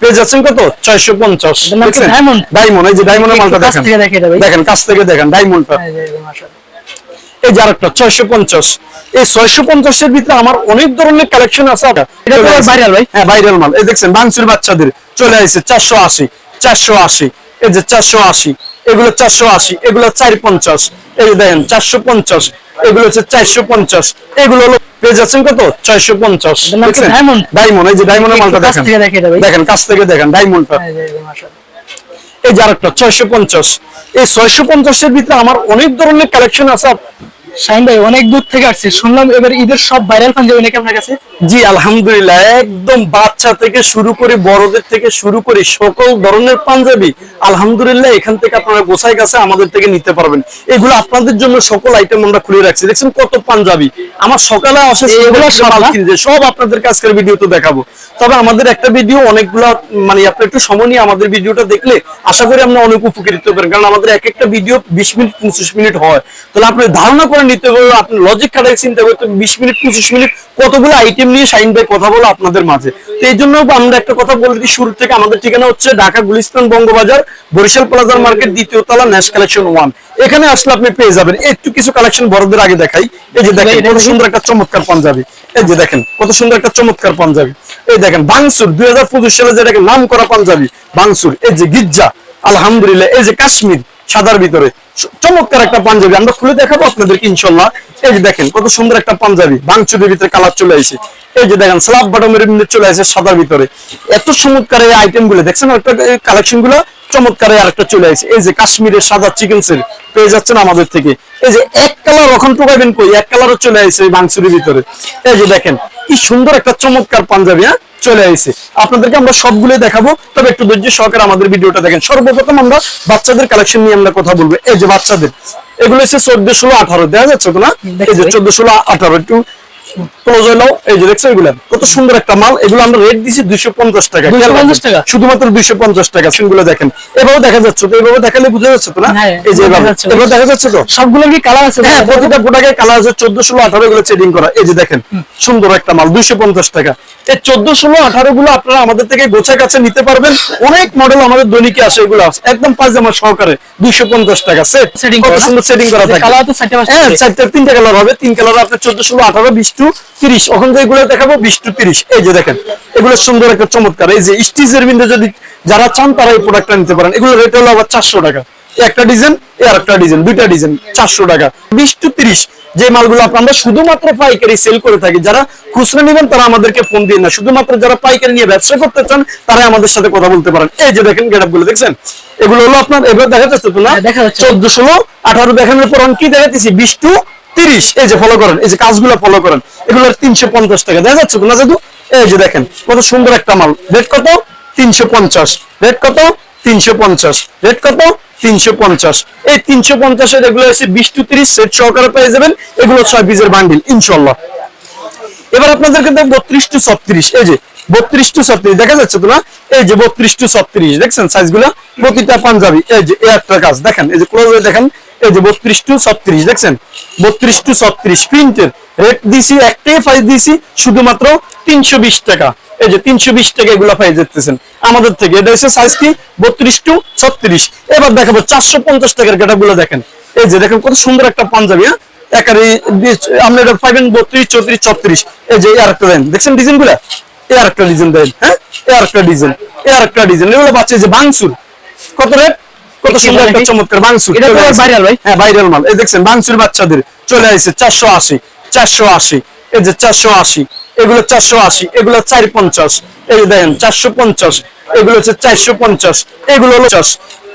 পেয়ে আছেন কত? ডায়মন্ড এই যে ডায়মন্ডের মালটা কাছ দেখেন। থেকে দেখে এটা ভাই। দেখেন কাছ থেকে দেখেন ডায়মন্ডটা এই যে, আরেকটা ছয়শো পঞ্চাশ। এই ছয়শো পঞ্চাশের ভিতরে আমার অনেক ধরনের কালেকশন আছে। এটা তো চলে ভাই। হ্যাঁ ভাইরাল মাল। এই দেখছেন বাংসুর বাচ্চাদের। চলে আসছে চারশো আশি চারশো আশি। এই যে চারশো আশি। এগুলো চারশো আশি এগুলো চার পঞ্চাশ। এই যে দেখেন চারশো পঞ্চাশ এগুলো হচ্ছে চারশো পঞ্চাশ। এগুলো হলো পেয়ে যাচ্ছেন কত? ছয়শো পঞ্চাশ? ডায়মন্ড এই যে ডায়মন্ডের মালটা দেখেন। দেখে দেখেন কাছ থেকে দেখেন ডায়মন্ডটা। এই যে আরেকটা ছয়শো পঞ্চাশ। এই ছয়শো পঞ্চাশের ভিতরে আমার অনেক ধরনের কালেকশন আছে। শাহিন ভাই অনেক দূর থেকে আসছে। শুনলাম এবার ঈদের সব ভাইরাল পাঞ্জাবি নাকি আপনার কাছে? জি আলহামদুলিল্লাহ একদম বাচ্চা থেকে শুরু করে বড়দের থেকে শুরু করে সকল ধরনের পাঞ্জাবি আলহামদুলিল্লাহ এখান থেকে আপনারা গোসাই কাছে আমাদের থেকে নিতে পারবেন। এগুলো আপনাদের জন্য সকল আইটেম আমরা খুলে রাখছি। দেখছেন কত পাঞ্জাবি? আমার সকালে আসে সব সব আজকের ভিডিওতে দেখাবো। তবে আমাদের একটা ভিডিও অনেকগুলো মানে আপনার একটু সময় নিয়ে আমাদের ভিডিওটা দেখলে আশা করি আমরা অনেক উপকৃত পারেন কারণ আমাদের এক একটা ভিডিও বিশ মিনিট পঁচিশ মিনিট হয়। তাহলে আপনি ধারণা করে নিতে পারবেন আপনি লজিক খাটাই চিন্তা করতে বিশ মিনিট পঁচিশ মিনিট কতগুলো আইটেম নিয়ে শাইন ভাই কথা বলো আপনাদের মাঝে। তো এই জন্য আমরা একটা কথা বলে দিই শুরু থেকে আমাদের ঠিকানা হচ্ছে ঢাকা গুলিস্তান বঙ্গবাজার বরিশাল প্লাজার মার্কেট দ্বিতীয় তলা ন্যাশ কালেকশন ওয়ান এখানে আসলে আপনি পেয়ে যাবেন একটু কিছু কালেকশন বড়দের আগে দেখাই। এই যে দেখেন কত সুন্দর একটা চমৎকার পাঞ্জাবি। এই যে দেখেন কত সুন্দর একটা চমৎকার পাঞ্জাবি। এই দেখেন বাংসুর দুই হাজার পঁচিশ সালে যেটাকে নাম করা পাঞ্জাবি বাংসুর। এই যে গির্জা আলহামদুলিল্লাহ। এই যে কাশ্মীর সাদার ভিতরে। চমৎকার একটা পাঞ্জাবি। আমরা খুলে দেখাবো আপনাদেরকে ইনশাল্লাহ। এই যে দেখেন, কত সুন্দর একটা পাঞ্জাবি। বাংচুরের ভিতরে কালার চলে আসে এই যে দেখেন, স্লাব বাটমের চলে আসে সাদার ভিতরে। এত চমৎকার এই আইটেমগুলো দেখছেন একটা কালেকশনগুলো চমৎকার আরেকটা চলে আসে এই যে কাশ্মীরের সাদা চিকেন সেল পেয়ে যাচ্ছেন আমাদের থেকে। এই যে এক কালার এখন টোকাইবেন কই? এক কালারও চলে আসে এই ভিতরে। এই যে দেখেন, কি সুন্দর একটা চমৎকার পাঞ্জাবি হ্যাঁ? চলে আসছে আপনাদেরকে আমরা সবগুলোই দেখাবো তবে একটু ধৈর্য সহকারে আমাদের ভিডিওটা দেখেন। সর্বপ্রথম আমরা বাচ্চাদের কালেকশন নিয়ে আমরা কথা বলব। এই যে বাচ্চাদের এগুলো হচ্ছে চোদ্দ ষোলো আঠারো দেখা যাচ্ছে তো না? এই যে চোদ্দ ষোলো আঠারো একটু ক্লোজ হলো এই যে দেখছ এগুলা কত সুন্দর একটা মাল। এগুলো আমরা রেট দিছি দুইশো পঞ্চাশ টাকা। শুধুমাত্র দুইশো পঞ্চাশ টাকা সিনগুলো দেখেন। এভাবে দেখা যাচ্ছে তো এভাবে দেখালে বুঝা যাচ্ছে তো না? হ্যাঁ, এই যে দেখা এভাবে। যাচ্ছে। এভাবে দেখা যাচ্ছে। তো? কি কালার আছে? হ্যাঁ প্রতিটা প্রোডাক্টে কালার আছে। চোদ্দ ষোলো আঠারো এগুলো চেডিং করা। এই যে দেখেন সুন্দর একটা মাল দুইশো পঞ্চাশ টাকা। এই চোদ্দ ষোলো আঠারো গুলো আপনারা আমাদের থেকে গোছা কাছে নিতে পারবেন। অনেক মডেল আমাদের দৈনিকে আসে এগুলো। একদম পায়জামা সহকারে দুইশো পঞ্চাশ টাকা সেট কত সুন্দর সেটিং করা থাকে। হ্যাঁ আছে। চারটে তিনটা কালার হবে। তিন কালার আপনার চোদ্দ ষোলো আঠারো বিশ টু তিরিশ। ওখান থেকে এগুলো দেখাবো বিশ টু তিরিশ। এই যে দেখেন এগুলো সুন্দর একটা চমৎকার। এই যে স্টিচের বিন্দু যদি যারা চান তারা এই প্রোডাক্টটা নিতে পারেন। এগুলো রেট হলো আবার চারশো টাকা। একটা ডিজাইন আর একটা ডিজাইন দুইটা ডিজাইন চারশো টাকা। বিশ টু তিরিশ যে মালগুলো আমরা শুধুমাত্র পাইকারি সেল করে থাকি যারা খুচরা নেবেন তারা আমাদেরকে ফোন দিন না। শুধুমাত্র যারা পাইকারি নিয়ে ব্যবসা করতে চান তারা আমাদের সাথে কথা বলতে পারেন। এই যে দেখেন গেটগুলো দেখছেন? এগুলো হলো আপনার এবার দেখা যাচ্ছে তো না? হ্যাঁ, চোদ্দ ষোলো আঠারো দেখানোর পর কি দেখাতেছি বিশ টু তিরিশ। এই যে ফলো করেন এই যে কাজগুলো ফলো করেন এগুলো তিনশো পঞ্চাশ টাকা। দেখা যাচ্ছে তো না দাদু? এই যে দেখেন কত সুন্দর একটা মাল। রেট কত? তিনশো পঞ্চাশ। রেট কত? তিনশো পঞ্চাশ। রেট কত? তিনশো পঞ্চাশ। এই তিনশো পঞ্চাশের এগুলো হচ্ছে বিশ টু তিরিশ সেট সহকারে পেয়ে যাবেন। এগুলো ছয় পিসের বান্ডিল ইনশাল্লাহ এবার আপনাদেরকে দেখ বত্রিশ টু ছত্রিশ, এই যে বত্রিশ টু ছত্রিশ, দেখা যাচ্ছে তো না? এই যে বত্রিশ টু ছত্রিশ, দেখছেন সাইজ প্রতিটা পাঞ্জাবি, এই যে একটা কাজ, দেখেন, এই যে ক্লোজ দেখেন, এই যে বত্রিশ টু ছত্রিশ, দেখছেন? বত্রিশ টু ছত্রিশ প্রিন্টের রেট দিছি, একটাই প্রাইস দিছি, শুধুমাত্র তিনশো বিশ টাকা। এই যে তিনশো বিশ টাকা এগুলো পাই যেতেছেন। আমাদের থেকে এটা হচ্ছে সাইজ কি? বত্রিশ টু ছত্রিশ। এবার দেখাবো চারশো পঞ্চাশ টাকার গেটা গুলো দেখেন। এই যে দেখেন কত সুন্দর একটা পাঞ্জাবি হ্যাঁ? একারে আপনি এটা পাইবেন বত্রিশ চৌত্রিশ ছত্রিশ। এই যে আর একটা দেন দেখছেন ডিজাইনগুলা এ আর একটা ডিজাইন দেন হ্যাঁ? এ আর একটা ডিজাইন এ আর একটা ডিজাইন এগুলো বাচ্চা যে বাংসুর। কত রেট কত সুন্দর একটা চমৎকার বাংসুর। এটা তো চলে আসছে। viral ভাই। হ্যাঁ ভাইরাল মাল। এই দেখছেন বাচ্চাদের। চলে আসছে চারশো আশি চারশো আশি। এই যে চারশো আশি। এগুলো চারশো আশি, এগুলো চার পঞ্চাশ। এই দেখেন, চারশো পঞ্চাশ, এগুলো হচ্ছে চারশো পঞ্চাশ, এগুলো হলো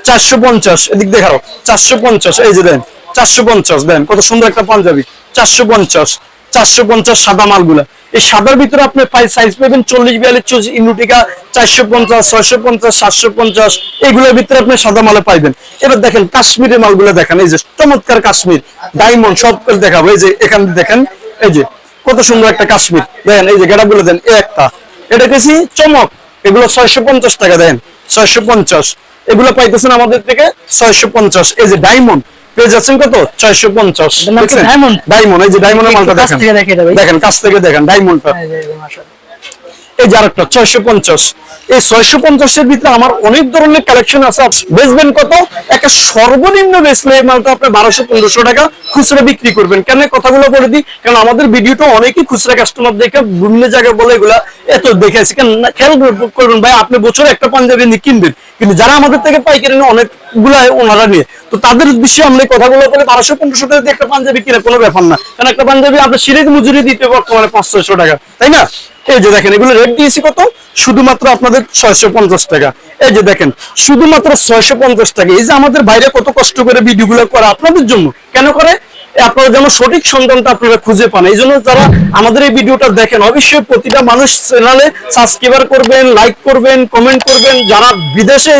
চারশো পঞ্চাশ, এদিক দেখাও, চারশো পঞ্চাশ, এই যে দেন চারশো পঞ্চাশ দেন কত সুন্দর একটা পাঞ্জাবি, চারশো পঞ্চাশ চারশো পঞ্চাশ সাদা মালগুলা। এই সাদার ভিতরে আপনি সাইজ পাবেন চল্লিশ, বিয়াল্লিশ, চল্লিশ ইন্ডুটিকা চারশো পঞ্চাশ, ছয়শো পঞ্চাশ, সাতশো পঞ্চাশ, এগুলোর ভিতরে আপনি সাদা মালে পাইবেন। এবার দেখেন, কাশ্মীরের মালগুলো দেখেন, এই যে চমৎকার কাশ্মীর ডায়মন্ড সব দেখাবো, এই যে এখান দেখেন, এই যে কত সুন্দর একটা কাশ্মীর। দেখেন এই যে গেটা গুলো দেন এ একটা। এটা কেছি চমক। এগুলো ছয়শো পঞ্চাশ টাকা দেন ছয়শো পঞ্চাশ। এগুলো পাইতেছেন আমাদের থেকে ছয়শো পঞ্চাশ। এই যে ডায়মন্ড পেয়ে যাচ্ছেন কত? ছয়শো পঞ্চাশ। ডায়মন্ড। এই যে ডায়মন্ডের মালটা দেখেন। দেখেন কাছ থেকে দেখেন ডায়মন্ডটা। এই যে, এই যে, মাশাআল্লাহ। এই আরেকটা ছয়শো পঞ্চাশ। এই ছয়শো পঞ্চাশের ভিতরে আমার অনেক ধরনের কালেকশন আছে। বেচবেন কত? একটা সর্বনিম্ন বেচলে এই মালটা আপনি বারোশো পনেরোশো টাকা খুচরা বিক্রি করবেন। কেন? কথাগুলো বলে দিই কারণ আমাদের ভিডিওটা অনেকেই খুচরা কাস্টমার দেখে বিভিন্ন জায়গায় বলে এগুলা এত দেখেছি কেন? খেয়াল করবেন ভাই আপনি বছরে একটা পাঞ্জাবি নিয়ে কিনবেন। কিন্তু যারা আমাদের থেকে পাইকারি নিয়ে অনেকগুলা ওনারা নিয়ে। তো তাদের বিষয়ে আমরা এই কথাগুলো বলে বারোশো পনেরোশো টাকা দিয়ে একটা পাঞ্জাবি কিনে কোনো ব্যাপার না। কারণ একটা পাঞ্জাবি আপনার সিরেজ মজুরি দিতে বর্তমানে পাঁচশো টাকা। তাই না? এই যে দেখেন, এগুলো রেট দিয়েছি কত? শুধুমাত্র আপনাদের ছয়শো পঞ্চাশ টাকা। এই যে দেখেন, শুধুমাত্র ছয়শো পঞ্চাশ টাকা। এই যে আমাদের বাইরে কত কষ্ট করে ভিডিওগুলো করে আপনাদের জন্য। কেন করে? আপনারা যেন সঠিক সন্ধানটা আপনারা খুঁজে পান এই জন্য যারা আমাদের এই ভিডিওটা দেখেন অবশ্যই প্রতিটা মানুষ চ্যানেলে সাবস্ক্রাইবার করবেন লাইক করবেন কমেন্ট করবেন। যারা বিদেশে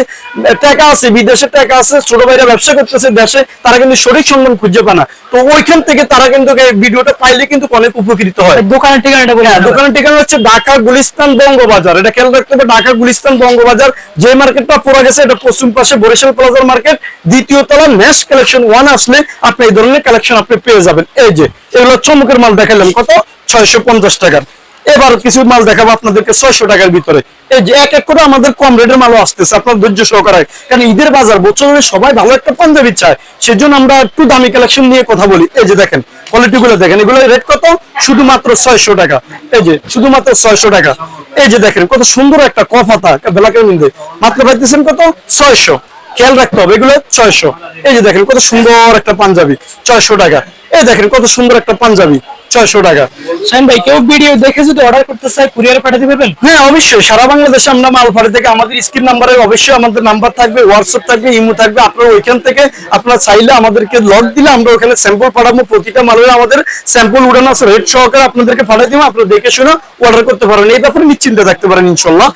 টাকা আছে বিদেশে টাকা আছে ছোট ভাইরা ব্যবসা করতেছে দেশে তারা কিন্তু সঠিক সন্ধান খুঁজে পায় না। তো ওইখান থেকে তারা কিন্তু এই ভিডিওটা পাইলে কিন্তু অনেক উপকৃত হয়। দোকানের ঠিকানাটা বলে হ্যাঁ দোকানের ঠিকানা হচ্ছে ঢাকা গুলিস্তান বঙ্গবাজার। এটা খেয়াল রাখতে হবে ঢাকা গুলিস্তান বঙ্গবাজার। যে মার্কেটটা পড়ে গেছে এটা পশ্চিম পাশে বরিশাল প্লাজার মার্কেট। দ্বিতীয় তলা ন্যাশ কালেকশন ওয়ান আসলে আপনি এই ধরনের কালেকশন আপনি পেয়ে যাবেন। এই যে, এগুলো চমকের মাল দেখালাম, কত? ছয়শো পঞ্চাশ টাকার। এবার কিছু মাল দেখাবো আপনাদেরকে ছয়শো টাকার ভিতরে। এই যে, এক এক করে আমাদের কম রেটের মালও আসতেছে, আপনার ধৈর্য সহকারে। কারণ ঈদের বাজার, বছরে সবাই ভালো একটা পাঞ্জাবি চায়। সেজন্য আমরা একটু দামি কালেকশন নিয়ে কথা বলি। এই যে দেখেন কোয়ালিটি গুলো দেখেন এগুলো রেট কত? শুধুমাত্র ছয়শো টাকা। এই যে, শুধুমাত্র ছয়শো টাকা। এই যে দেখেন, কত সুন্দর একটা কফাতা বেলাকের মধ্যে। মাত্র পাইতেছেন কত? ছয়শো। খেয়াল রাখতে হবে, এগুলো ছয়শো। এই যে দেখেন কত সুন্দর একটা পাঞ্জাবি, ছয়শো টাকা। এই দেখেন কত সুন্দর একটা পাঞ্জাবি। ছয়শো টাকা। শাহিন ভাই কেউ ভিডিও দেখে যদি অর্ডার করতে কুরিয়ারে পাঠাতে পারবেন? হ্যাঁ অবশ্যই। সারা বাংলাদেশে আমরা মালফাড়ি থেকে। আমাদের স্ক্রিন নাম্বারে অবশ্যই আমাদের নাম্বার থাকবে হোয়াটসঅ্যাপ থাকবে ইমো থাকবে। আপনারা ওইখান থেকে আপনারা চাইলে আমাদেরকে দিলে আমরা ওখানে স্যাম্পল পাঠাবো। প্রতিটা মালের আমাদের স্যাম্পল আছে। রেট সহকারে আপনাদেরকে পাঠিয়ে দিব। আপনারা দেখে শুনে অর্ডার করতে পারেন। এই ব্যাপারে নিশ্চিন্তে থাকতে পারেন ইনশাল্লাহ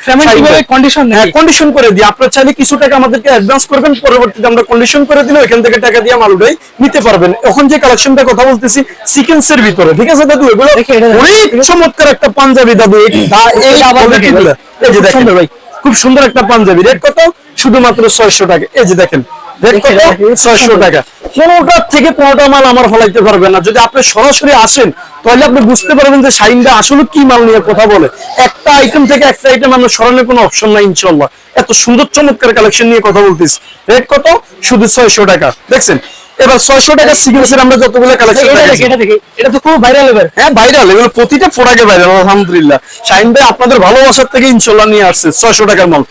কন্ডিশন হ্যাঁ কন্ডিশন করে দিই। আপনারা চাইলে কিছু টাকা আমাদেরকে অ্যাডভান্স করবেন। পরবর্তীতে আমরা কন্ডিশন করে দিলে ওইখান থেকে টাকা দিয়ে মাল উঠাই নিতে পারবেন। এখন যে কালেকশনটা কথা বলতেছি সিকেন্সের ভিতরে ঠিক আছে দাদু এগুলো। অনেক চমৎকার একটা পাঞ্জাবি দাদু এই যে খুব দেখেন সুন্দর ভাই। খুব সুন্দর একটা পাঞ্জাবি। রেট কত? শুধুমাত্র ছয়শো টাকা। এই যে দেখেন রেট দেখি, কত দেখি, ছয়শো টাকা। কোনোটা থেকে কোনোটা মাল আমার ফলাইতে পারবেন না। যদি আপনি সরাসরি আসেন তাহলে আপনি বুঝতে পারবেন যে শাইনটা আসলে কি মাল নিয়ে কথা বলে। একটা আইটেম থেকে একটা আইটেম আমরা সরানোর কোনো অপশন নাই ইনশাল্লাহ এত সুন্দর চমৎকার কালেকশন নিয়ে কথা বলতেছি। রেট কত? শুধু ছয়শো টাকা। দেখছেন? এবার ছয়শো টাকা সিগনেচার আমরা যতগুলো কালেকশন এটা দেখি। এটা তো খুব ভাইরাল এবার। হ্যাঁ ভাইরাল এগুলো প্রতিটা প্রোডাক্টে ভাইরাল আলহামদুলিল্লাহ। শাইন ভাই আপনাদের ভালোবাসার থেকে ইনশাল্লাহ নিয়ে আসছে। ছয়শো টাকার মাল।